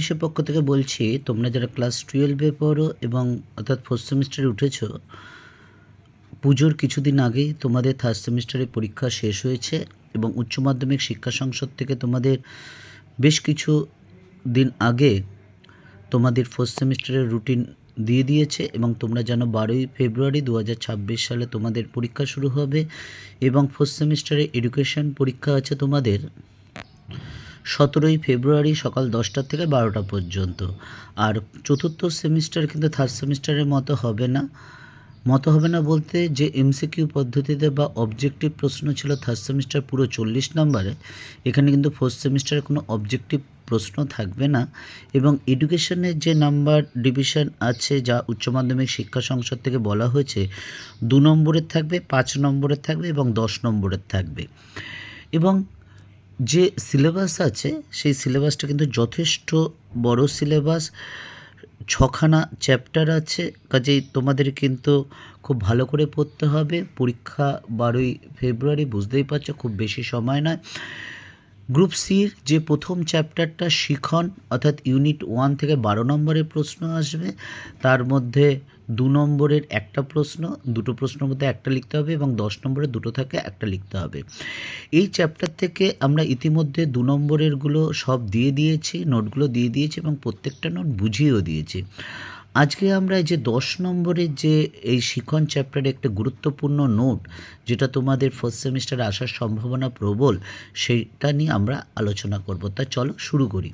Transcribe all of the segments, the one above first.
অফিসের পক্ষ থেকে বলছি, তোমরা যারা ক্লাস টুয়েলভে পড়ো এবং অর্থাৎ ফোর্থ সেমিস্টারে উঠেছো, পুজোর কিছুদিন আগেই তোমাদের থার্ড সেমিস্টারের পরীক্ষা শেষ হয়েছে এবং উচ্চ মাধ্যমিক শিক্ষা সংসদ থেকে তোমাদের বেশ কিছু দিন আগে তোমাদের ফোর্থ সেমিস্টারের রুটিন দিয়ে দিয়েছে এবং তোমরা জানো বারোই ফেব্রুয়ারি দু হাজার ছাব্বিশ সালে তোমাদের পরীক্ষা শুরু হবে এবং ফোর্থ সেমিস্টারে এডুকেশন পরীক্ষা আছে তোমাদের। সতেরোই ফেব্রুয়ারি সকাল দশটা থেকে বারোটা পর্যন্ত। আর চতুর্থ সেমিস্টার কিন্তু থার্ড সেমিস্টারের মতো হবে না। মতো হবে না বলতে যে এমসিকিউ পদ্ধতিতে বা অবজেক্টিভ প্রশ্ন ছিল থার্ড সেমিস্টার পুরো চল্লিশ নম্বরে, এখানে কিন্তু ফোর্থ সেমিস্টারে কোনো অবজেক্টিভ প্রশ্ন থাকবে না। এবং এডুকেশনের যে নাম্বার ডিভিশন আছে, যা উচ্চ মাধ্যমিক শিক্ষা সংসদ থেকে বলা হয়েছে, দু নম্বরের থাকবে, পাঁচ নম্বরের থাকবে এবং দশ নম্বরের থাকবে। এবং যে সিলেবাস আছে, সেই সিলেবাসটা কিন্তু যথেষ্ট বড় সিলেবাস ছখানা চ্যাপ্টার আছে, কাজেই তোমাদের কিন্তু খুব ভালো করে পড়তে হবে। পরীক্ষা বারোই ফেব্রুয়ারি, বুঝতেই পারছ, খুব বেশি সময় নয়। গ্রুপ সির যে প্রথম চ্যাপ্টারটা শিখন, অর্থাৎ ইউনিট ওয়ান থেকে বারো নম্বরের প্রশ্ন আসবে। তার মধ্যে দু নম্বরের একটা প্রশ্ন, দুটো প্রশ্নের মধ্যে একটা লিখতে হবে এবং দশ নম্বরে দুটো থাকে, একটা লিখতে হবে। এই চ্যাপ্টার থেকে আমরা ইতিমধ্যে দু নম্বরেরগুলো সব দিয়ে দিয়েছি, নোটগুলো দিয়ে দিয়েছি এবং প্রত্যেকটা নোট বুঝিয়েও দিয়েছি। আজকে আমরা যে দশ নম্বরের যে এই শিখন চ্যাপ্টারে একটা গুরুত্বপূর্ণ নোট, যেটা তোমাদের ফার্স্ট সেমিস্টারে আসার সম্ভাবনা প্রবল, সেটা নিয়ে আমরা আলোচনা করব। তা চলো শুরু করি।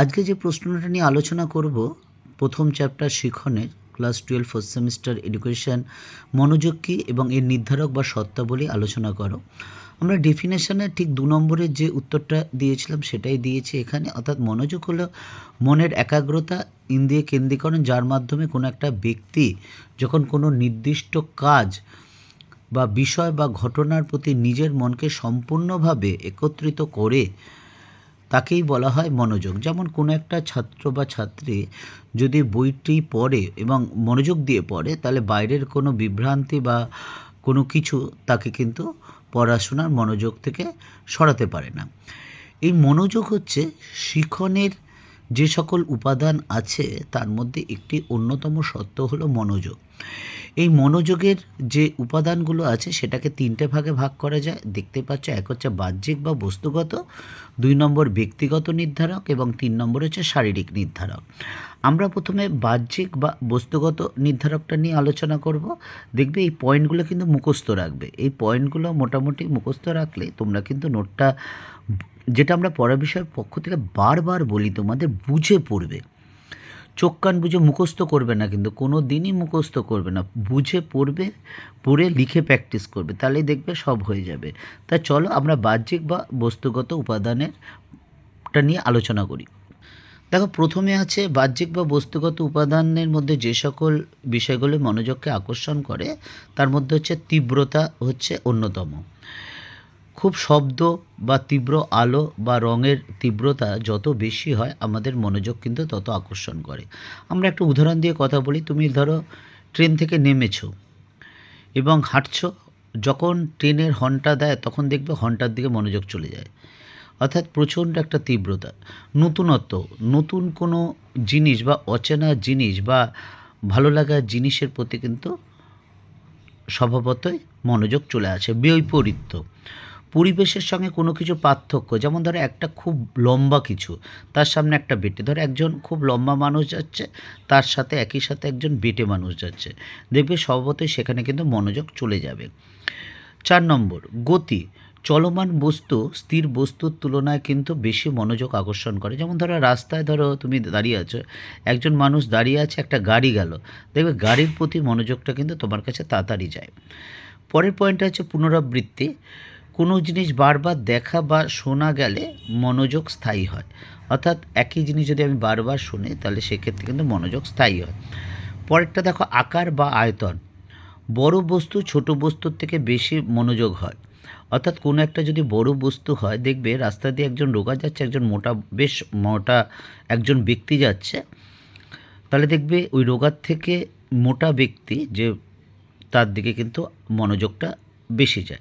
আজকে যে প্রশ্নটা নিয়ে আলোচনা করব প্রথম chapter শিখনে class twelve first semester education মনোযোগ কী এবং এর নির্ধারক বা সত্তাবলী আলোচনা করো। আমরা ডেফিনেশনে ঠিক দু নম্বরের যে উত্তরটা দিয়েছিলাম সেটাই দিয়েছি এখানে। অর্থাৎ মনোযোগ হলো মনের একাগ্রতা ইন্দ্রিয় কেন্দ্রীকরণ, যার মাধ্যমে কোনো একটা ব্যক্তি যখন কোনো নির্দিষ্ট কাজ বা বিষয় বা ঘটনার প্রতি নিজের মনকে সম্পূর্ণভাবে একত্রিত করে তাকেই বলা হয় মনোযোগ। যেমন কোনো একটা ছাত্র বা ছাত্রী যদি বইটি পড়ে এবং মনোযোগ দিয়ে পড়ে, তাহলে বাইরের কোনো বিভ্রান্তি বা কোনো কিছু তাকে কিন্তু পড়াশোনার মনোযোগ থেকে সরাতে পারে না। এই মনোযোগ হচ্ছে শিখনের যে সকল উপাদান আছে, তার মধ্যে একটি অন্যতম সত্য হলো মনোযোগ। এই মনোযোগের যে উপাদানগুলো আছে সেটাকে তিনটে ভাগে ভাগ করা যায়। দেখতে পাচ্ছ এক হচ্ছে বাহ্যিক বা বস্তুগত, দুই নম্বর ব্যক্তিগত নির্ধারক এবং তিন নম্বর হচ্ছে শারীরিক নির্ধারক। আমরা প্রথমে বাহ্যিক বা বস্তুগত নির্ধারকটা নিয়ে আলোচনা করব। দেখবে এই পয়েন্টগুলো কিন্তু মুখস্থ রাখবে। এই পয়েন্টগুলো মোটামুটি মুখস্থ রাখলে তোমরা কিন্তু নোটটা, যেটা আমরা পড়া বিষয়ের পক্ষ থেকে বারবার বলি, তোমাদের বুঝে পড়বে। চোখ কান বুঝে মুখস্থ করবে না কিন্তু, কোনো দিনই মুখস্থ করবে না। বুঝে পড়বে, পড়ে লিখে প্র্যাকটিস করবে, তাহলেই দেখবে সব হয়ে যাবে। তা চলো আমরা বাহ্যিক বা বস্তুগত উপাদানেরটা নিয়ে আলোচনা করি। দেখো, প্রথমে আছে বাহ্যিক বা বস্তুগত উপাদানের মধ্যে যে সকল বিষয়গুলো মনোযোগকে আকর্ষণ করে, তার মধ্যে হচ্ছে তীব্রতা হচ্ছে অন্যতম। খুব শব্দ বা তীব্র আলো বা রঙের তীব্রতা যত বেশি হয়, আমাদের মনোযোগ কিন্তু তত আকর্ষণ করে। আমরা একটা উদাহরণ দিয়ে কথা বলি। তুমি ধরো ট্রেন থেকে নেমেছো এবং হাঁটছো। যখন ট্রেনের হর্নটা দেয়, তখন দেখবে হর্নটার দিকে মনোযোগ চলে যায়। অর্থাৎ প্রচণ্ড একটা তীব্রতা। নতুনত্ব, নতুন কোনো জিনিস বা অচেনা জিনিস বা ভালো লাগার জিনিসের প্রতি কিন্তু স্বভাবতই মনোযোগ চলে আসে। বৈপরীত্য পরিবেশের সঙ্গে কোনো কিছু পার্থক্য, যেমন ধরো একটা খুব লম্বা কিছু, তার সামনে একটা বেটে, ধরো একজন খুব লম্বা মানুষ যাচ্ছে, তার সাথে একই সাথে একজন বেটে মানুষ যাচ্ছে, দেখবে স্বভাবতই সেখানে কিন্তু মনোযোগ চলে যাবে। চার নম্বর, গতি, চলমান বস্তু, স্থির বস্তুর তুলনায় কিন্তু বেশি মনোযোগ আকর্ষণ করে, যেমন ধরো রাস্তায় ধরো তুমি দাঁড়িয়ে আছো, একজন মানুষ দাঁড়িয়ে আছে, একটা গাড়ি গেল, দেখবে গাড়ির প্রতি মনোযোগটা কিন্তু তোমার কাছে তাড়াতাড়ি যায়। পরের পয়েন্টটা হচ্ছে পুনরাবৃত্তি কোনো জিনিস বারবার দেখা বা শোনা গেলে মনোযোগ স্থায়ী হয়। অর্থাৎ একই জিনিস যদি আমি বারবার শুনি, তাহলে সেক্ষেত্রে কিন্তু মনোযোগ স্থায়ী হয়। পরেরটা দেখো, আকার বা আয়তন। বড় বস্তু ছোট বস্তুর থেকে বেশি মনোযোগ হয়। অর্থাৎ কোনো একটা যদি বড় বস্তু হয়, দেখবে রাস্তা দিয়ে একজন রোগা যাচ্ছে, একজন মোটা, বেশ মোটা একজন ব্যক্তি যাচ্ছে, তাহলে দেখবে ওই রোগার থেকে মোটা ব্যক্তি যে তার দিকে কিন্তু মনোযোগটা বেশি যায়।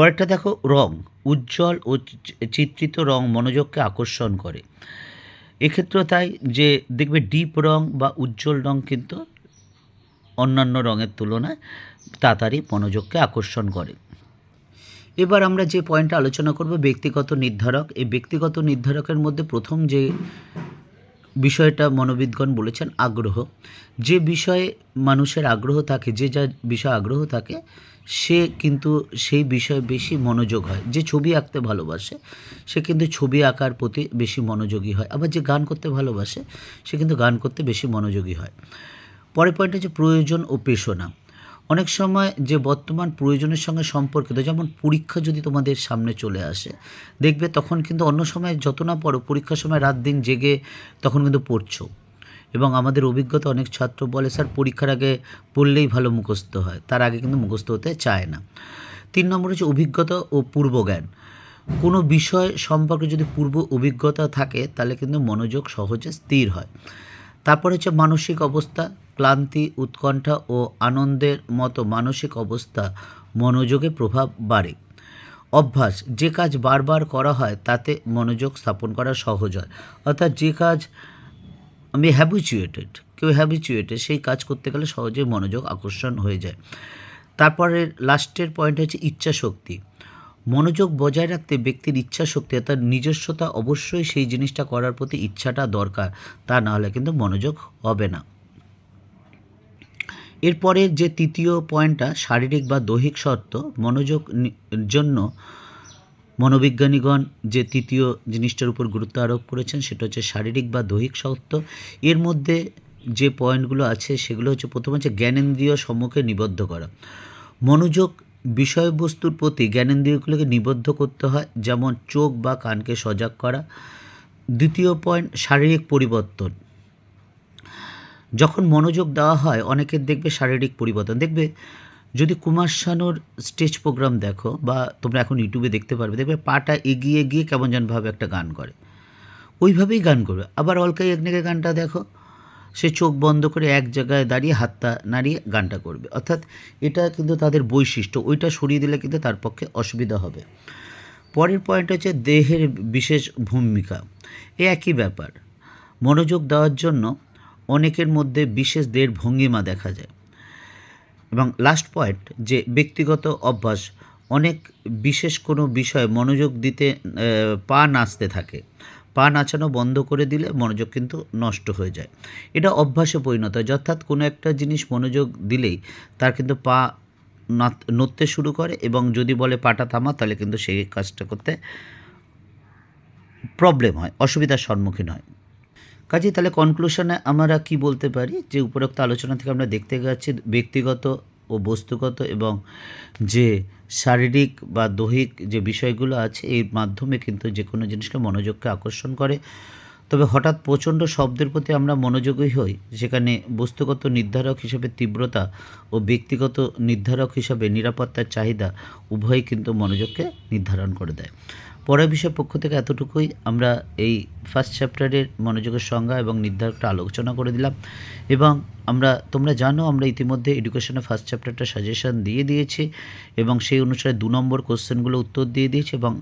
পরেরটা দেখো, রং, উজ্জ্বল ও চিত্রিত রং মনোযোগকে আকর্ষণ করে। এক্ষেত্রেও তাই যে দেখবে ডিপ রং বা উজ্জ্বল রং কিন্তু অন্যান্য রঙের তুলনায় তাড়াতাড়ি মনোযোগকে আকর্ষণ করে। এবার আমরা যে পয়েন্টটা আলোচনা করব, ব্যক্তিগত নির্ধারক। এই ব্যক্তিগত নির্ধারকের মধ্যে প্রথম যে বিষয়টা মনোবিদগণ বলেছেন আগ্রহ। যে বিষয়ে মানুষের আগ্রহ থাকে, যে যা বিষয়ে আগ্রহ থাকে, সে কিন্তু সেই বিষয়ে বেশি মনোযোগ হয়। যে ছবি আঁকতে ভালোবাসে, সে কিন্তু ছবি আঁকার প্রতি বেশি মনোযোগী হয়। আবার যে গান করতে ভালোবাসে, সে কিন্তু গান করতে বেশি মনোযোগী হয়। পরের পয়েন্ট হচ্ছে প্রয়োজন ও পেশনা। অনেক সময় যে বর্তমান প্রয়োজনের সঙ্গে সম্পর্কিত, যেমন পরীক্ষা যদি তোমাদের সামনে চলে আসে, দেখবে তখন কিন্তু অন্য সময় যত না পড়ো পরীক্ষার সময় রাত দিন জেগে তখন কিন্তু পড়ছো। এবং আমাদের অভিজ্ঞতা অনেক ছাত্র বলে, স্যার, পরীক্ষার আগে পড়লেই ভালো মুখস্থ হয়। তার আগে কিন্তু মুখস্থ হতে চায় না। তিন নম্বর হচ্ছে অভিজ্ঞতা ও পূর্বজ্ঞান কোনো বিষয় সম্পর্কে যদি পূর্ব অভিজ্ঞতা থাকে, তাহলে কিন্তু মনোযোগ সহজে স্থির হয়। তারপর হচ্ছে মানসিক অবস্থা, ক্লান্তি, উৎকণ্ঠা ও আনন্দের মতো মানসিক অবস্থা মনোযোগে প্রভাব বাড়ে। অভ্যাস, যে কাজ বারবার করা হয় তাতে মনোযোগ স্থাপন করা সহজ হয়। অর্থাৎ যে কাজ আমি হ্যাবিচুয়েটেড কেউ হ্যাবিচুয়েটেড সেই কাজ করতে গেলে সহজে মনোযোগ আকর্ষণ হয়ে যায়। তারপরে লাস্টের পয়েন্ট হচ্ছে ইচ্ছা শক্তি মনোযোগ বজায় রাখতে ব্যক্তির ইচ্ছা শক্তি তার নিজস্বতা অবশ্যই সেই জিনিসটা করার প্রতি ইচ্ছাটা দরকার। তা না হলে কিন্তু মনোযোগ হবে না। এরপরে যে তৃতীয় পয়েন্টটা, শারীরিক বা দৈহিক শর্ত, মনোযোগ জন্য মনোবিজ্ঞানীগণ যে তৃতীয় জিনিসটার উপর গুরুত্ব আরোপ করেছেন, সেটা হচ্ছে শারীরিক বা দৈহিক শর্ত। এর মধ্যে যে পয়েন্টগুলো আছে, সেগুলো হচ্ছে প্রথম হচ্ছে জ্ঞানেন্দ্রিয় সম্মুখে নিবদ্ধ করা। মনোযোগ বিষয়বস্তুর প্রতি জ্ঞানেন্দ্রিয়গুলোকে নিবদ্ধ করতে হয়, যেমন চোখ বা কানকে সজাগ করা। দ্বিতীয় পয়েন্ট, শারীরিক পরিবর্তন। যখন মনোযোগ দেওয়া হয় অনেকের দেখবে শারীরিক পরিবর্তন। দেখবে, যদি কুমার শানুর স্টেজ প্রোগ্রাম দেখো বা তোমরা এখন ইউটিউবে দেখতে পারবে, দেখবে পাটা এগিয়ে গিয়ে কেমন যেনভাবে একটা গান করে। ওইভাবেই গান করবে। আবার অলকা ইয়াগনিকের গানটা দেখো সে চোখ বন্ধ করে এক জায়গায় দাঁড়িয়ে হাতটা নাড়িয়ে গানটা করবে। অর্থাৎ এটা কিন্তু তাদের বৈশিষ্ট্য, ওইটা সরিয়ে দিলে কিন্তু তার পক্ষে অসুবিধা হবে। পরের পয়েন্ট হচ্ছে দেহের বিশেষ ভূমিকা। এ একই ব্যাপার। মনোযোগ দেওয়ার জন্য অনেকের মধ্যে বিশেষ দেহের ভঙ্গিমা দেখা যায়। এবং লাস্ট পয়েন্ট যে ব্যক্তিগত অভ্যাস, অনেক বিশেষ কোনো বিষয়ে মনোযোগ দিতে পা নাচতে থাকে। পা নাচানো বন্ধ করে দিলে মনোযোগ কিন্তু নষ্ট হয়ে যায়। এটা অভ্যাসে পরিণত হয়। অর্থাৎ কোনো একটা জিনিস মনোযোগ দিলেই তার কিন্তু পা নড়তে শুরু করে এবং যদি বলে পাটা থামা তাহলে কিন্তু সেই কাজটা করতে প্রবলেম হয়, অসুবিধার সম্মুখীন হয়। কাজে তাহলে কনক্লুশনে আমরা কি বলতে পারি? যে উপরোক্ত আলোচনা থেকে আমরা দেখতে যাচ্ছি ব্যক্তিগত ও বস্তুগত এবং যে শারীরিক বা দৈহিক যে বিষয়গুলো আছে, এর মাধ্যমে কিন্তু যে কোনো জিনিসকে মনোযোগকে আকর্ষণ করে। তবে হঠাৎ প্রচণ্ড শব্দের প্রতি আমরা মনোযোগী হই যেখানে বস্তুগত নির্ধারক হিসেবে তীব্রতা ও ব্যক্তিগত নির্ধারক হিসাবে নিরাপত্তার চাহিদা উভয়ই কিন্তু মনোযোগকে নির্ধারণ করে দেয়। পরের বিষয় পক্ষ থেকে এতটুকুই। আমরা এই ফার্স্ট চ্যাপ্টারের মনোযোগের সংজ্ঞা এবং নির্ধারকটা আলোচনা করে দিলাম। এবং আমরা, তোমরা জানো, আমরা ইতিমধ্যে এডুকেশনের ফার্স্ট চ্যাপ্টারটা সাজেশন দিয়ে দিয়েছি এবং সেই অনুসারে দু নম্বর কোশ্চেনগুলো উত্তর দিয়ে দিয়েছি এবং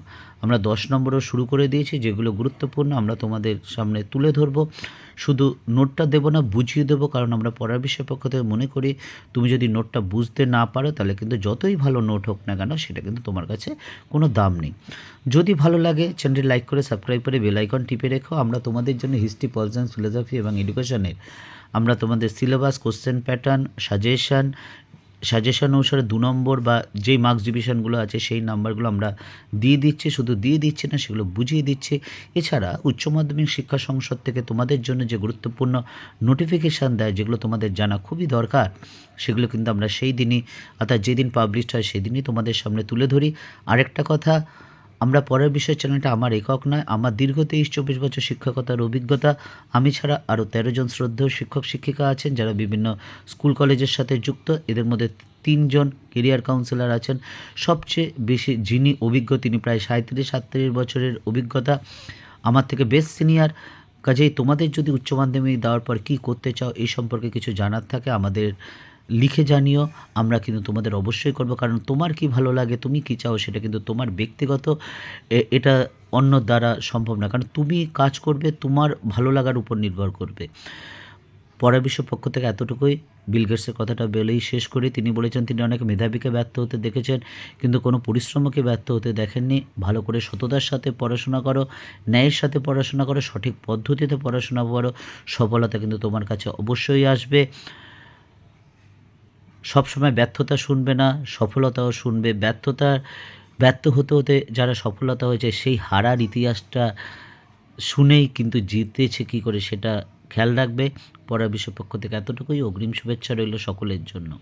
আমরা দশ নম্বরও শুরু করে দিয়েছি, যেগুলো গুরুত্বপূর্ণ, আমরা তোমাদের সামনে তুলে ধরবো। শুধু নোটটা দেবো না, বুঝিয়ে দেবো, কারণ আমরা পড়ার বিষয় পক্ষ থেকে মনে করি তুমি যদি নোটটা বুঝতে না পারো, তাহলে কিন্তু যতই ভালো নোট হোক না কেন, সেটা কিন্তু তোমার কাছে কোনো দাম নেই। যদি ভালো লাগে চ্যানেলটি লাইক করে সাবস্ক্রাইব করে বেলাইকন টিপে রেখো। আমরা তোমাদের জন্য হিস্ট্রি পল সায়েন্স ফিলোসফি এবং এডুকেশনের আমরা তোমাদের syllabus question pattern suggestion suggestion অনুসারে দু নম্বর বা যেই মার্কস ডিভিশনগুলো আছে, সেই নাম্বারগুলো আমরা দিয়ে দিচ্ছি। শুধু দিয়ে দিচ্ছি না, সেগুলো বুঝিয়ে দিচ্ছি। এছাড়া উচ্চ মাধ্যমিক শিক্ষা সংসদ থেকে তোমাদের জন্য যে গুরুত্বপূর্ণ নোটিফিকেশান দেয়, যেগুলো তোমাদের জানা খুবই দরকার, সেগুলো কিন্তু আমরা সেই দিনই, অর্থাৎ যেদিন পাবলিশড হয়, সেদিনই তোমাদের সামনে তুলে ধরি। আরেকটা কথা আমরা পরের বিষয় চ্যানেলটা আমার একক নয়, আমার দীর্ঘ তেইশ, চব্বিশ বছর শিক্ষকতার অভিজ্ঞতা। আমি ছাড়া আরও তেরো জন শ্রদ্ধেয় শিক্ষক, শিক্ষিকা আছেন যারা বিভিন্ন স্কুল, কলেজের সাথে যুক্ত। এদের মধ্যে তিনজন কেরিয়ার কাউন্সিলর আছেন। সবচেয়ে বেশি যিনি অভিজ্ঞ, তিনি প্রায় সাঁত্রিশ সাতত্রিশ বছরের অভিজ্ঞতা। আমার থেকে বেস্ট সিনিয়র। কাজেই তোমাদের যদি উচ্চ মাধ্যমিক দেওয়ার পর কী করতে চাও, এই সম্পর্কে কিছু জানার থাকে। আমাদের লিখে জানিও, আমরা কিন্তু তোমাদের অবশ্যই করব। কারণ তোমার কি ভালো লাগে, তুমি কি চাও, সেটা কিন্তু তোমার ব্যক্তিগত এটা অন্য দ্বারা সম্ভব না। কারণ তুমি কাজ করবে, তোমার ভালো লাগার উপর নির্ভর করবে। পড়া বিশ্ব পক্ষ থেকে এতটুকুই। বিল গেটসের কথাটা বলেই শেষ করি। তিনি বলেছেন, তিনি অনেক মেধাবীকে ব্যর্থ হতে দেখেছেন, কিন্তু কোনো পরিশ্রমকে ব্যর্থ হতে দেখেননি। ভালো করে সততার সাথে পড়াশোনা করো, ন্যায়ের সাথে পড়াশোনা করো, সঠিক পদ্ধতিতে পড়াশোনা করো, সফলতা কিন্তু তোমার কাছে অবশ্যই আসবে। সবসময় ব্যর্থতা শুনবে না, সফলতাও শুনবে। ব্যর্থতা, ব্যর্থ হতে হতে যারা সফলতা হয়েছে, সেই হারার ইতিহাসটা শুনেই কিন্তু জিতেছে কী করে সেটা খেয়াল রাখবে। পড়া বিশ্বপক্ষ থেকে এতটুকুই। অগ্রিম শুভেচ্ছা রইল সকলের জন্য।